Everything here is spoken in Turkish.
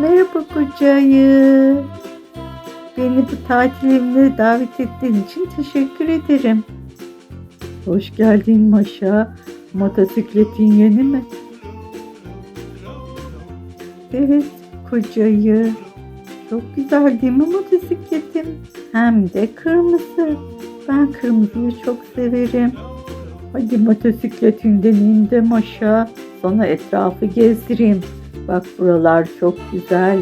Merhaba kocayı. Beni bu tatilimde davet ettiğin için teşekkür ederim. Hoş geldin Maşa. Motosikletin yeni mi? Evet kocayı. Çok güzel değil mi motosikletim? Hem de kırmızı. Ben kırmızıyı çok severim. Hadi motosikletinden in de Maşa. Sana etrafı gezdireyim. Bak buralar çok güzel.